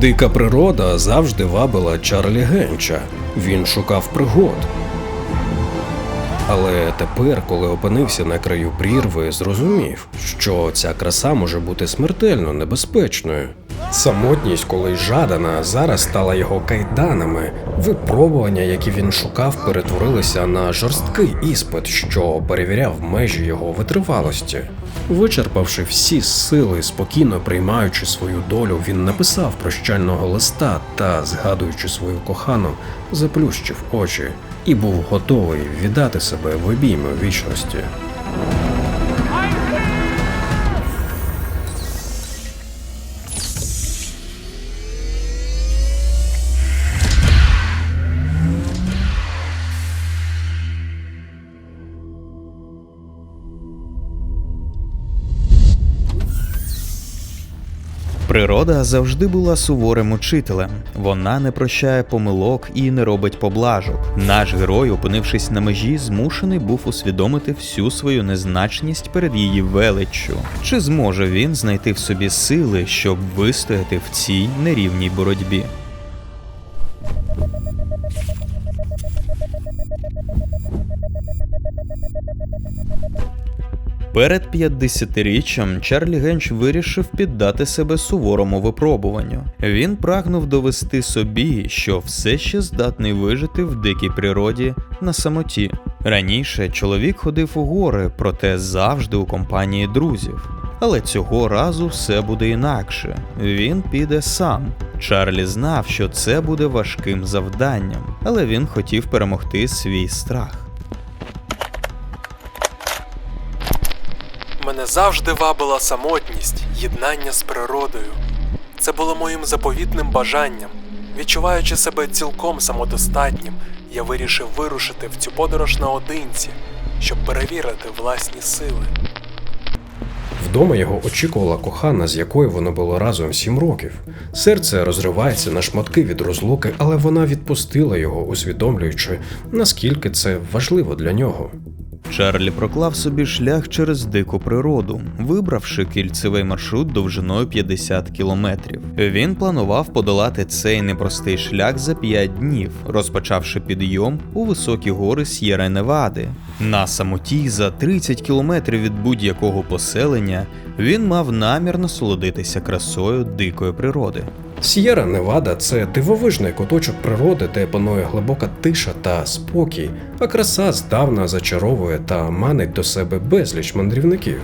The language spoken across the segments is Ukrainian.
Дика природа завжди вабила Чарлі Генча. Він шукав пригод. Але тепер, коли опинився на краю прірви, зрозумів, що ця краса може бути смертельно небезпечною. Самотність, коли жадана, зараз стала його кайданами. Випробування, які він шукав, перетворилися на жорсткий іспит, що перевіряв межі його витривалості. Вичерпавши всі сили, спокійно приймаючи свою долю, він написав прощального листа та, згадуючи свою кохану, заплющив очі і був готовий віддати себе в обійми вічності. Природа завжди була суворим учителем. Вона не прощає помилок і не робить поблажок. Наш герой, опинившись на межі, змушений був усвідомити всю свою незначність перед її величчю. Чи зможе він знайти в собі сили, щоб вистояти в цій нерівній боротьбі? Перед 50-річчям Чарлі Генч вирішив піддати себе суворому випробуванню. Він прагнув довести собі, що все ще здатний вижити в дикій природі на самоті. Раніше чоловік ходив у гори, проте завжди у компанії друзів. Але цього разу все буде інакше. Він піде сам. Чарлі знав, що це буде важким завданням, але він хотів перемогти свій страх. Завжди вабила самотність, єднання з природою. Це було моїм заповітним бажанням. Відчуваючи себе цілком самодостатнім, я вирішив вирушити в цю подорож наодинці, щоб перевірити власні сили. Вдома його очікувала кохана, з якою воно було разом сім років. Серце розривається на шматки від розлуки, але вона відпустила його, усвідомлюючи, наскільки це важливо для нього. Чарлі проклав собі шлях через дику природу, вибравши кільцевий маршрут довжиною 50 кілометрів. Він планував подолати цей непростий шлях за 5 днів, розпочавши підйом у високі гори С'єра Невади. На самоті за 30 кілометрів від будь-якого поселення він мав намір насолодитися красою дикої природи. С'єра Невада це дивовижний куточок природи, де панує глибока тиша та спокій, а краса здавна зачаровує та манить до себе безліч мандрівників.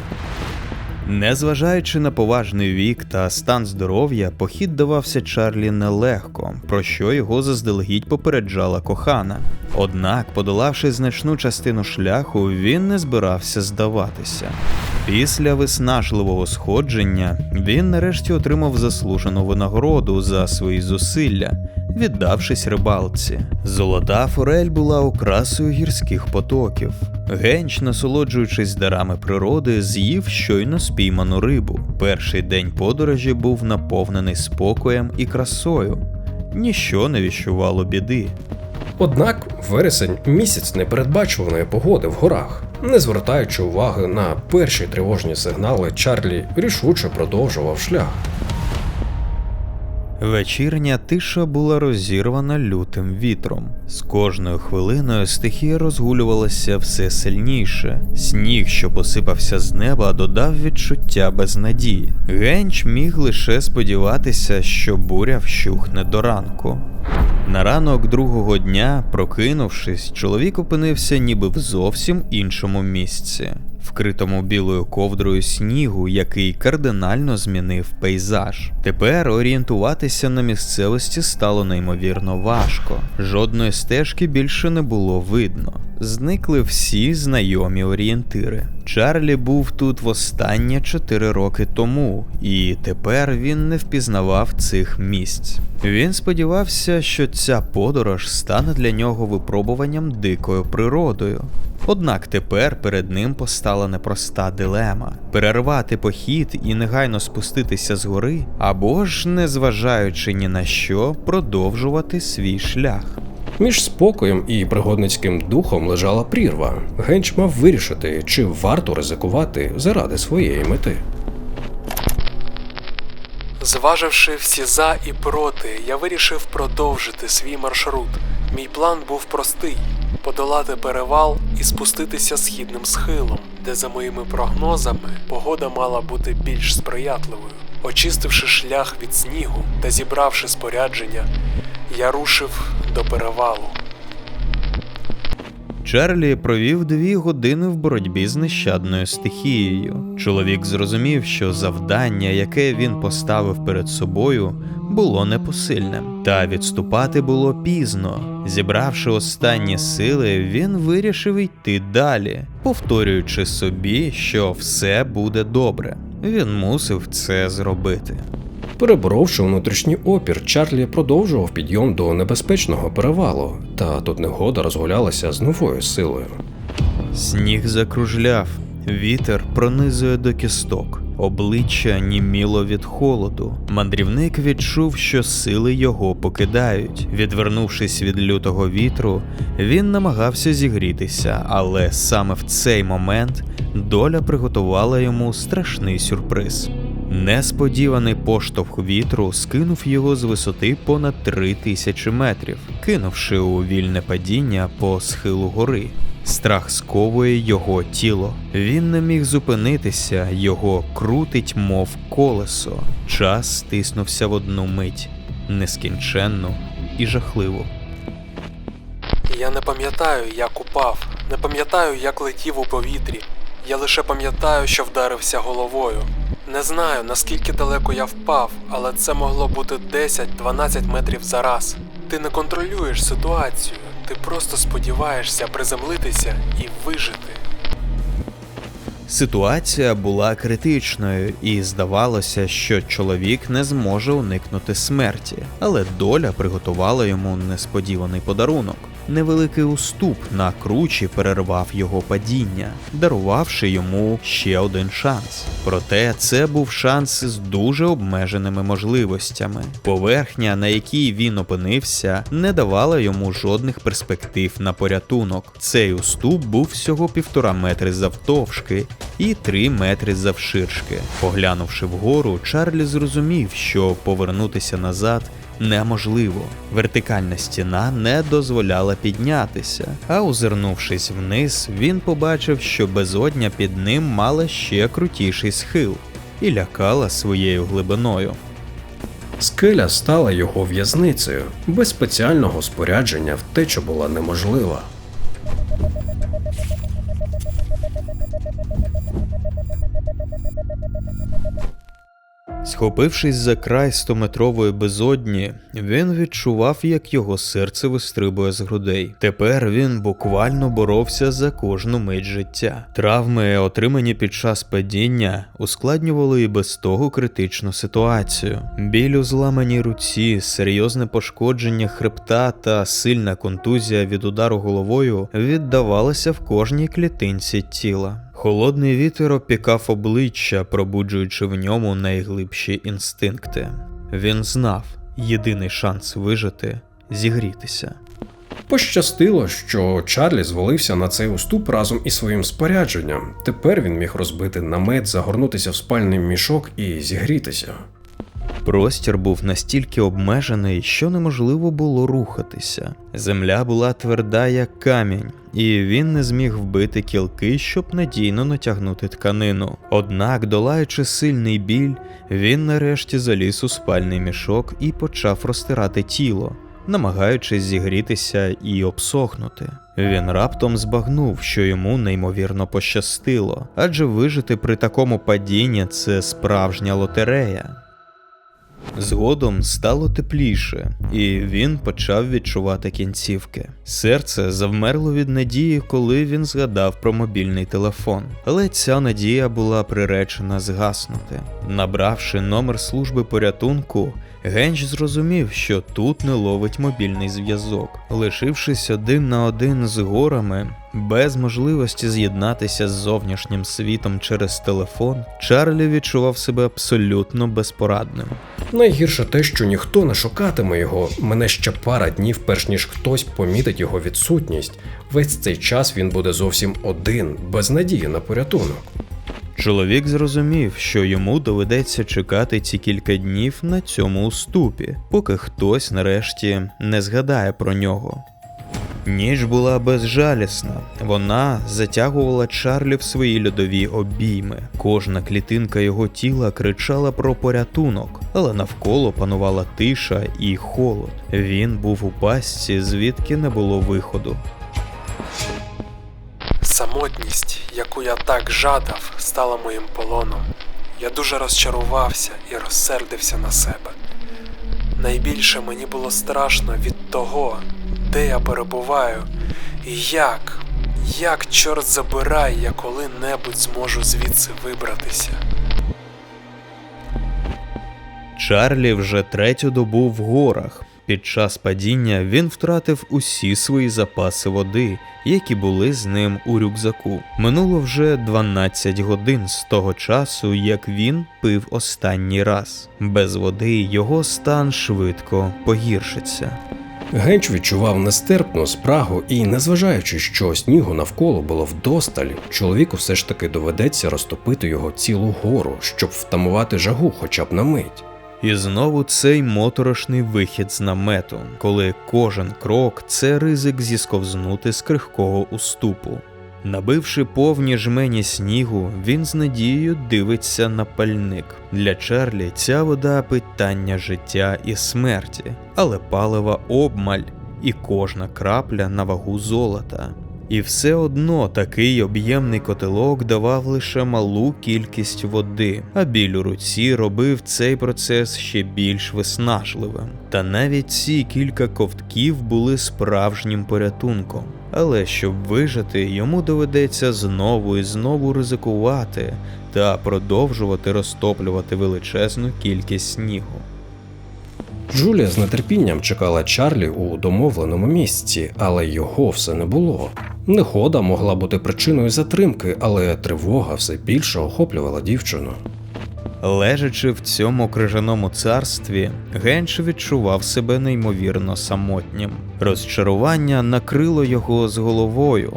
Незважаючи на поважний вік та стан здоров'я, похід давався Чарлі нелегко, про що його заздалегідь попереджала кохана. Однак, подолавши значну частину шляху, він не збирався здаватися. Після виснажливого сходження він нарешті отримав заслужену винагороду за свої зусилля, віддавшись рибалці. Золота форель була окрасою гірських потоків. Генч, насолоджуючись дарами природи, з'їв щойно спійману рибу. Перший день подорожі був наповнений спокоєм і красою. Ніщо не віщувало біди. Однак вересень місяць непередбачуваної погоди в горах. Не звертаючи уваги на перші тривожні сигнали, Чарлі рішуче продовжував шлях. Вечірня тиша була розірвана лютим вітром. З кожною хвилиною стихія розгулювалася все сильніше. Сніг, що посипався з неба, додав відчуття безнадії. Генч міг лише сподіватися, що буря вщухне до ранку. На ранок другого дня, прокинувшись, чоловік опинився ніби в зовсім іншому місці, вкритому білою ковдрою снігу, який кардинально змінив пейзаж. Тепер орієнтуватися на місцевості стало неймовірно важко. Жодної стежки більше не було видно. Зникли всі знайомі орієнтири. Чарлі був тут востаннє чотири роки тому, і тепер він не впізнавав цих місць. Він сподівався, що ця подорож стане для нього випробуванням дикою природою. Однак тепер перед ним постала непроста дилема: перервати похід і негайно спуститися з гори, або ж, незважаючи ні на що, продовжувати свій шлях. Між спокоєм і пригодницьким духом лежала прірва. Генч мав вирішити, чи варто ризикувати заради своєї мети. Зваживши всі за і проти, я вирішив продовжити свій маршрут. Мій план був простий: подолати перевал і спуститися східним схилом, де, за моїми прогнозами, погода мала бути більш сприятливою. Очистивши шлях від снігу та зібравши спорядження, я рушив до перевалу. Чарлі провів дві години в боротьбі з нещадною стихією. Чоловік зрозумів, що завдання, яке він поставив перед собою, було непосильним, та відступати було пізно. Зібравши останні сили, він вирішив йти далі, повторюючи собі, що все буде добре. Він мусив це зробити. Переборовши внутрішній опір, Чарлі продовжував підйом до небезпечного перевалу, та тут негода розгулялася з новою силою. Сніг закружляв, вітер пронизує до кісток, обличчя німіло від холоду. Мандрівник відчув, що сили його покидають. Відвернувшись від лютого вітру, він намагався зігрітися, але саме в цей момент доля приготувала йому страшний сюрприз. Несподіваний поштовх вітру скинув його з висоти понад три тисячі метрів, кинувши у вільне падіння по схилу гори. Страх сковує його тіло. Він не міг зупинитися, його крутить, мов колесо. Час стиснувся в одну мить, нескінченну і жахливу. Я не пам'ятаю, як упав, не пам'ятаю, як летів у повітрі. Я лише пам'ятаю, що вдарився головою. Не знаю, наскільки далеко я впав, але це могло бути 10-12 метрів за раз. Ти не контролюєш ситуацію, ти просто сподіваєшся приземлитися і вижити. Ситуація була критичною, і здавалося, що чоловік не зможе уникнути смерті, але доля приготувала йому несподіваний подарунок. Невеликий уступ на кручі перервав його падіння, дарувавши йому ще один шанс. Проте це був шанс з дуже обмеженими можливостями. Поверхня, на якій він опинився, не давала йому жодних перспектив на порятунок. Цей уступ був всього півтора метри завтовшки і три метри завширшки. Поглянувши вгору, Чарлі зрозумів, що повернутися назад неможливо. Вертикальна стіна не дозволяла піднятися, а озирнувшись вниз, він побачив, що безодня під ним мала ще крутіший схил і лякала своєю глибиною. Скеля стала його в'язницею. Без спеціального спорядження втеча була неможлива. Схопившись за край стометрової безодні, він відчував, як його серце вистрибує з грудей. Тепер він буквально боровся за кожну мить життя. Травми, отримані під час падіння, ускладнювали і без того критичну ситуацію. Біль у зламаній руці, серйозне пошкодження хребта та сильна контузія від удару головою віддавалися в кожній клітинці тіла. Холодний вітер опікав обличчя, пробуджуючи в ньому найглибші інстинкти. Він знав єдиний шанс вижити зігрітися. Пощастило, що Чарлі звалився на цей уступ разом із своїм спорядженням. Тепер він міг розбити намет, загорнутися в спальний мішок і зігрітися. Простір був настільки обмежений, що неможливо було рухатися. Земля була тверда, як камінь, і він не зміг вбити кілки, щоб надійно натягнути тканину. Однак, долаючи сильний біль, він нарешті заліз у спальний мішок і почав розтирати тіло, намагаючись зігрітися і обсохнути. Він раптом збагнув, що йому неймовірно пощастило, адже вижити при такому падінні це справжня лотерея. Згодом стало тепліше, і він почав відчувати кінцівки. Серце завмерло від надії, коли він згадав про мобільний телефон. Але ця надія була приречена згаснути. Набравши номер служби порятунку, Генч зрозумів, що тут не ловить мобільний зв'язок. Лишившись один на один з горами, без можливості з'єднатися з зовнішнім світом через телефон, Чарлі відчував себе абсолютно безпорадним. Найгірше те, що ніхто не шукатиме його. Мене ще пара днів, перш ніж хтось помітить його відсутність. Весь цей час він буде зовсім один, без надії на порятунок. Чоловік зрозумів, що йому доведеться чекати ці кілька днів на цьому уступі, поки хтось нарешті не згадає про нього. Ніч була безжалісна. Вона затягувала Чарлі в свої льодові обійми. Кожна клітинка його тіла кричала про порятунок, але навколо панувала тиша і холод. Він був у пастці, звідки не було виходу. Самотність, яку я так жадав, стала моїм полоном. Я дуже розчарувався і розсердився на себе. Найбільше мені було страшно від того, де я перебуваю, і як, як, чорт забирай, я коли-небудь зможу звідси вибратися. Чарлі вже третю добу в горах. Під час падіння він втратив усі свої запаси води, які були з ним у рюкзаку. Минуло вже 12 годин з того часу, як він пив останній раз. Без води його стан швидко погіршиться. Генч відчував нестерпну спрагу, і, незважаючи, що снігу навколо було вдосталь, чоловіку все ж таки доведеться розтопити його цілу гору, щоб втамувати жагу хоча б на мить. І знову цей моторошний вихід з намету, коли кожен крок це ризик зісковзнути з крихкого уступу. Набивши повні жмені снігу, він з надією дивиться на пальник. Для Чарлі ця вода питання життя і смерті, але палива обмаль, і кожна крапля на вагу золота. І все одно такий об'ємний котелок давав лише малу кількість води, а біль у руці робив цей процес ще більш виснажливим. Та навіть ці кілька ковтків були справжнім порятунком. Але щоб вижити, йому доведеться знову і знову ризикувати та продовжувати розтоплювати величезну кількість снігу. Джулія з нетерпінням чекала Чарлі у домовленому місці, але його все не було. Нехода могла бути причиною затримки, але тривога все більше охоплювала дівчину. Лежачи в цьому крижаному царстві, Генч відчував себе неймовірно самотнім. Розчарування накрило його з головою.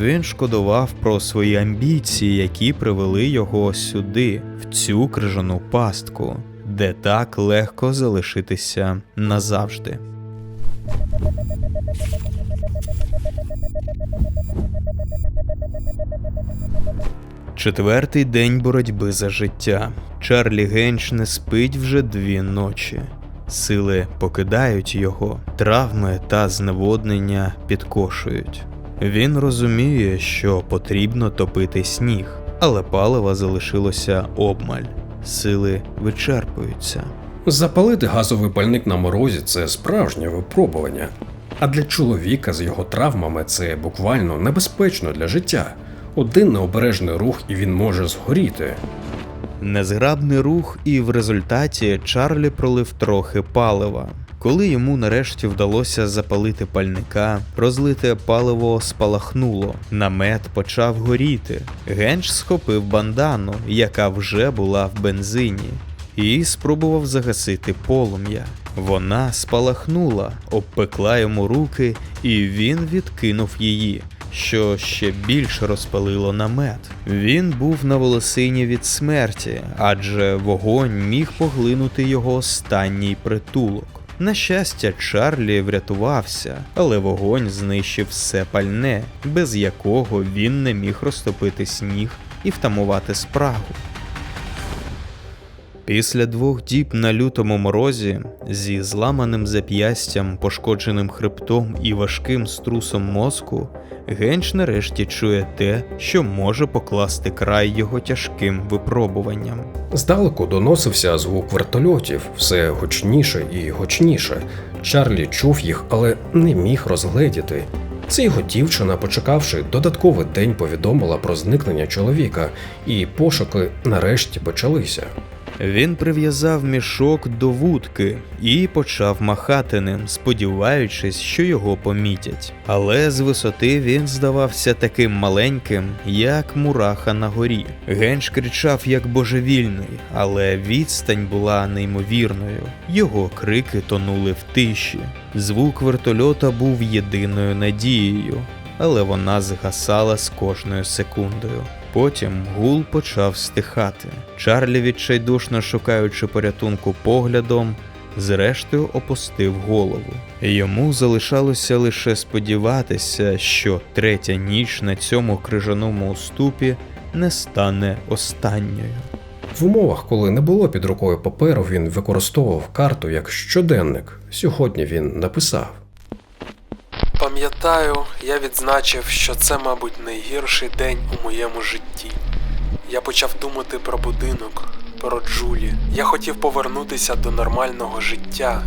Він шкодував про свої амбіції, які привели його сюди, в цю крижану пастку, де так легко залишитися назавжди. Четвертий день боротьби за життя. Чарлі Генч не спить вже дві ночі. Сили покидають його, травми та зневоднення підкошують. Він розуміє, що потрібно топити сніг, але палива залишилося обмаль. Сили вичерпуються. Запалити газовий пальник на морозі це справжнє випробування. А для чоловіка з його травмами це буквально небезпечно для життя. Один необережний рух і він може згоріти. Незграбний рух, і в результаті Чарлі пролив трохи палива. Коли йому нарешті вдалося запалити пальника, розлите паливо спалахнуло, намет почав горіти. Генч схопив бандану, яка вже була в бензині, і спробував загасити полум'я. Вона спалахнула, обпекла йому руки, і він відкинув її що ще більше розпалило намет. Він був на волосині від смерті, адже вогонь міг поглинути його останній притулок. На щастя, Чарлі врятувався, але вогонь знищив все пальне, без якого він не міг розтопити сніг і втамувати спрагу. Після двох діб на лютому морозі зі зламаним зап'ястям, пошкодженим хребтом і важким струсом мозку, Генч нарешті чує те, що може покласти край його тяжким випробуванням. Здалеку доносився звук вертольотів, все гучніше і гучніше. Чарлі чув їх, але не міг розгледіти. Це його дівчина, почекавши додатковий день, повідомила про зникнення чоловіка, і пошуки нарешті почалися. Він прив'язав мішок до вудки і почав махати ним, сподіваючись, що його помітять. Але з висоти він здавався таким маленьким, як мураха на горі. Генч кричав як божевільний, але відстань була неймовірною. Його крики тонули в тиші. Звук вертольота був єдиною надією, але вона згасала з кожною секундою. Потім гул почав стихати. Чарлі, відчайдушно шукаючи порятунку поглядом, зрештою опустив голову. Йому залишалося лише сподіватися, що третя ніч на цьому крижаному уступі не стане останньою. В умовах, коли не було під рукою паперу, він використовував карту як щоденник. Сьогодні він написав. Пам'ятаю, я відзначив, що це, мабуть, найгірший день у моєму житті. Я почав думати про будинок, про Джулі. Я хотів повернутися до нормального життя.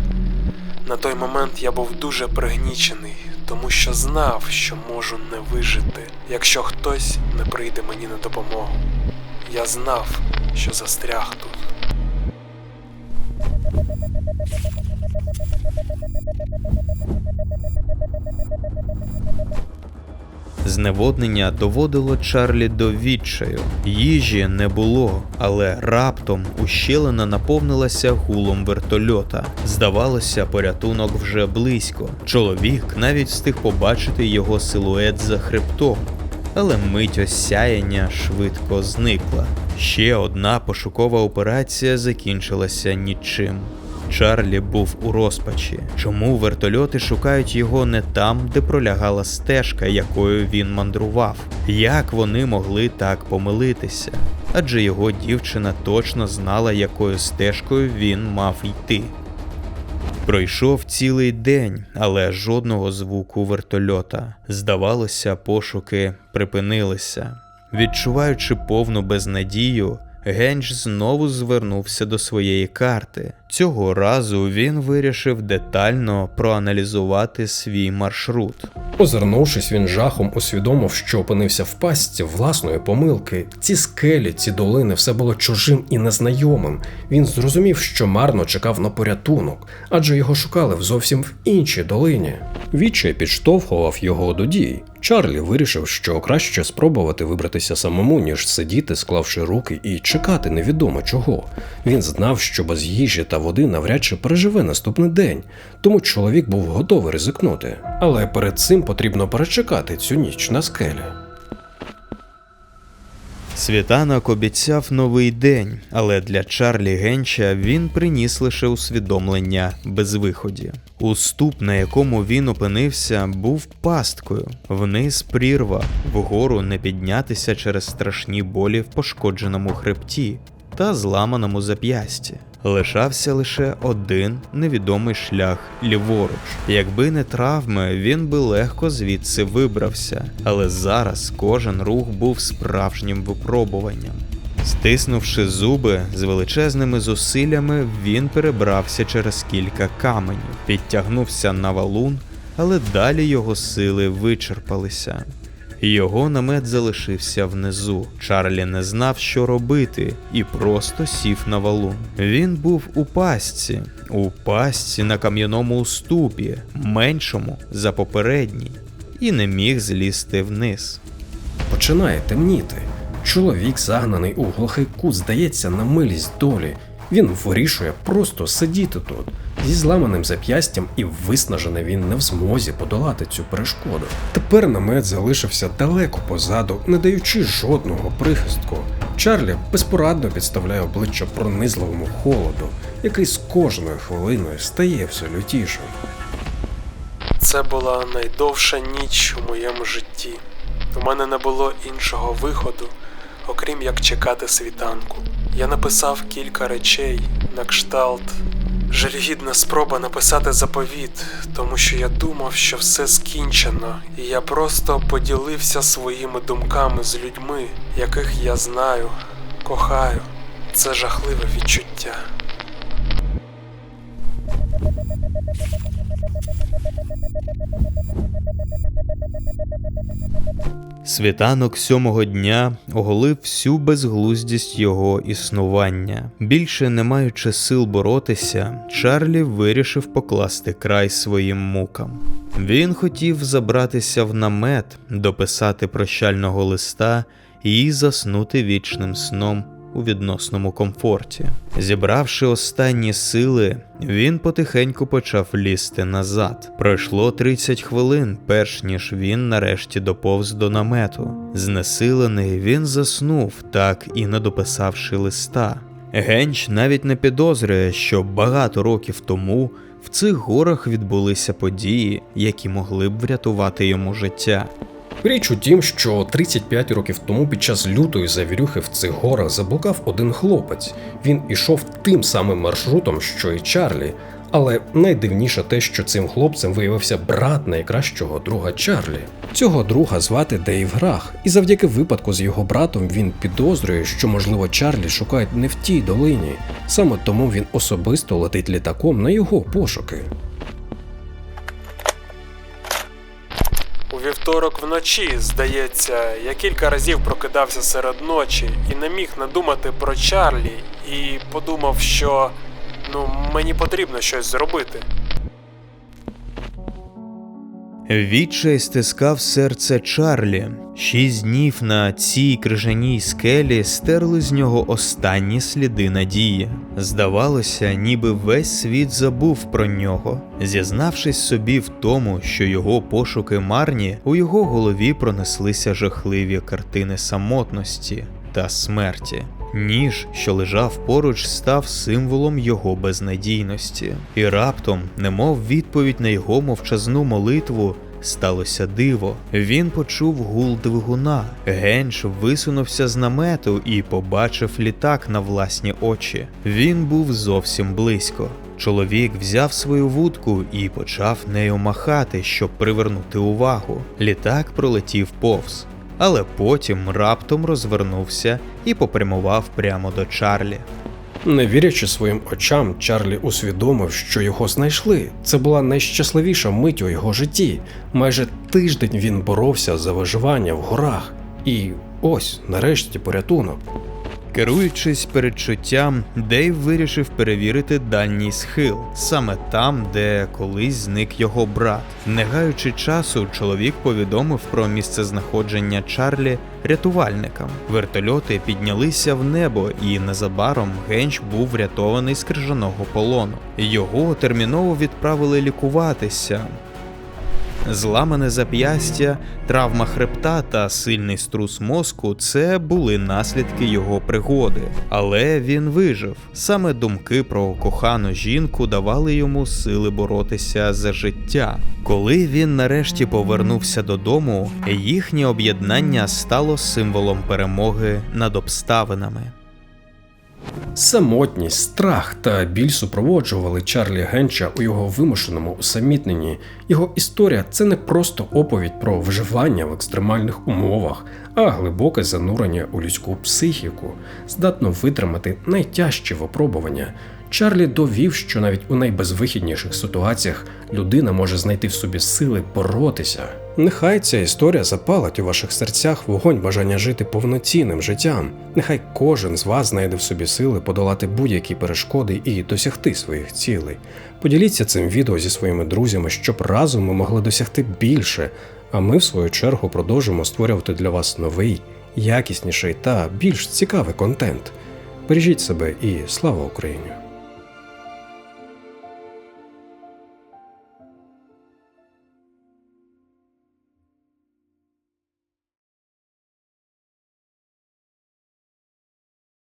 На той момент я був дуже пригнічений, тому що знав, що можу не вижити, якщо хтось не прийде мені на допомогу. Я знав, що застряг тут. Зневоднення доводило Чарлі до відчаю. Їжі не було, але раптом ущелина наповнилася гулом вертольота. Здавалося, порятунок вже близько. Чоловік навіть встиг побачити його силует за хребтом. Але мить осяяння швидко зникла. Ще одна пошукова операція закінчилася нічим. Чарлі був у розпачі. Чому вертольоти шукають його не там, де пролягала стежка, якою він мандрував? Як вони могли так помилитися? Адже його дівчина точно знала, якою стежкою він мав йти. Пройшов цілий день, але жодного звуку вертольота. Здавалося, пошуки припинилися. Відчуваючи повну безнадію, Генч знову звернувся до своєї карти. Цього разу він вирішив детально проаналізувати свій маршрут. Озирнувшись, він жахом усвідомив, що опинився в пастці власної помилки. Ці скелі, ці долини, все було чужим і незнайомим. Він зрозумів, що марно чекав на порятунок, адже його шукали зовсім в іншій долині. Відчай підштовхував його до дій. Чарлі вирішив, що краще спробувати вибратися самому, ніж сидіти, склавши руки і чекати невідомо чого. Він знав, що без їжі та води навряд чи переживе наступний день, тому чоловік був готовий ризикнути. Але перед цим потрібно перечекати цю ніч на скелі. Світанок обіцяв новий день, але для Чарлі Генча він приніс лише усвідомлення безвиході. Уступ, на якому він опинився, був пасткою. Вниз прірва, вгору не піднятися через страшні болі в пошкодженому хребті та зламаному зап'ясті. Лишався лише один невідомий шлях ліворуч. Якби не травми, він би легко звідси вибрався, але зараз кожен рух був справжнім випробуванням. Стиснувши зуби з величезними зусиллями, він перебрався через кілька каменів, підтягнувся на валун, але далі його сили вичерпалися. Його намет залишився внизу. Чарлі не знав, що робити, і просто сів на валун. Він був у пастці, у пастці на кам'яному уступі, меншому за попередній, і не міг злізти вниз. Починає темніти. Чоловік, загнаний у глухий кут, здається на милість долі. Він вирішує просто сидіти тут. Зі зламаним зап'ястям і виснажений він не в змозі подолати цю перешкоду. Тепер намет залишився далеко позаду, не даючи жодного прихистку. Чарлі безпорадно підставляє обличчя пронизливому холоду, який з кожною хвилиною стає все лютішим. Це була найдовша ніч у моєму житті. У мене не було іншого виходу, окрім як чекати світанку. Я написав кілька речей на кшталт. Жалюгідна спроба написати заповіт, тому що я думав, що все скінчено, і я просто поділився своїми думками з людьми, яких я знаю, кохаю. Це жахливе відчуття. Світанок сьомого дня оголив всю безглуздість його існування. Більше не маючи сил боротися, Чарлі вирішив покласти край своїм мукам. Він хотів забратися в намет, дописати прощального листа і заснути вічним сном у відносному комфорті. Зібравши останні сили, він потихеньку почав лізти назад. Пройшло 30 хвилин, перш ніж він нарешті доповз до намету. Знесилений він заснув, так і не дописавши листа. Генч навіть не підозрює, що багато років тому в цих горах відбулися події, які могли б врятувати йому життя. Річ у тім, що 35 років тому під час лютої завірюхи в цих горах заблукав один хлопець. Він ішов тим самим маршрутом, що і Чарлі. Але найдивніше те, що цим хлопцем виявився брат найкращого друга Чарлі. Цього друга звати Дейв Грах, і завдяки випадку з його братом він підозрює, що можливо Чарлі шукають не в тій долині. Саме тому він особисто летить літаком на його пошуки. У вівторок вночі, здається, я кілька разів прокидався серед ночі і не міг надумати про Чарлі, і подумав, що ну мені потрібно щось зробити. Відчай стискав серце Чарлі. Шість днів на цій крижаній скелі стерли з нього останні сліди надії. Здавалося, ніби весь світ забув про нього. Зізнавшись собі в тому, що його пошуки марні, у його голові пронеслися жахливі картини самотності та смерті. Ніж, що лежав поруч, став символом його безнадійності, і раптом, немов відповідь на його мовчазну молитву, сталося диво. Він почув гул двигуна. Генш висунувся з намету і побачив літак на власні очі. Він був зовсім близько. Чоловік взяв свою вудку і почав нею махати, щоб привернути увагу. Літак пролетів повз але потім раптом розвернувся і попрямував прямо до Чарлі. Не вірячи своїм очам, Чарлі усвідомив, що його знайшли. Це була найщасливіша мить у його житті. Майже тиждень він боровся за виживання в горах. І ось, нарешті, порятунок. Керуючись передчуттям, Дейв вирішив перевірити дальній схил, саме там, де колись зник його брат. Не гаючи часу, чоловік повідомив про місцезнаходження Чарлі рятувальникам. Вертольоти піднялися в небо, і незабаром Генч був врятований з крижаного полону. Його терміново відправили лікуватися. Зламане зап'ястя, травма хребта та сильний струс мозку це були наслідки його пригоди. Але він вижив. Саме думки про кохану жінку давали йому сили боротися за життя. Коли він нарешті повернувся додому, їхнє об'єднання стало символом перемоги над обставинами. Самотність, страх та біль супроводжували Чарлі Генча у його вимушеному усамітненні. Його історія це не просто оповідь про виживання в екстремальних умовах, а глибоке занурення у людську психіку, здатно витримати найтяжчі випробування. Чарлі довів, що навіть у найбезвихідніших ситуаціях людина може знайти в собі сили боротися. Нехай ця історія запалить у ваших серцях вогонь бажання жити повноцінним життям. Нехай кожен з вас знайде в собі сили подолати будь-які перешкоди і досягти своїх цілей. Поділіться цим відео зі своїми друзями, щоб разом ми могли досягти більше. А ми, в свою чергу, продовжимо створювати для вас новий, якісніший та більш цікавий контент. Бережіть себе і слава Україні!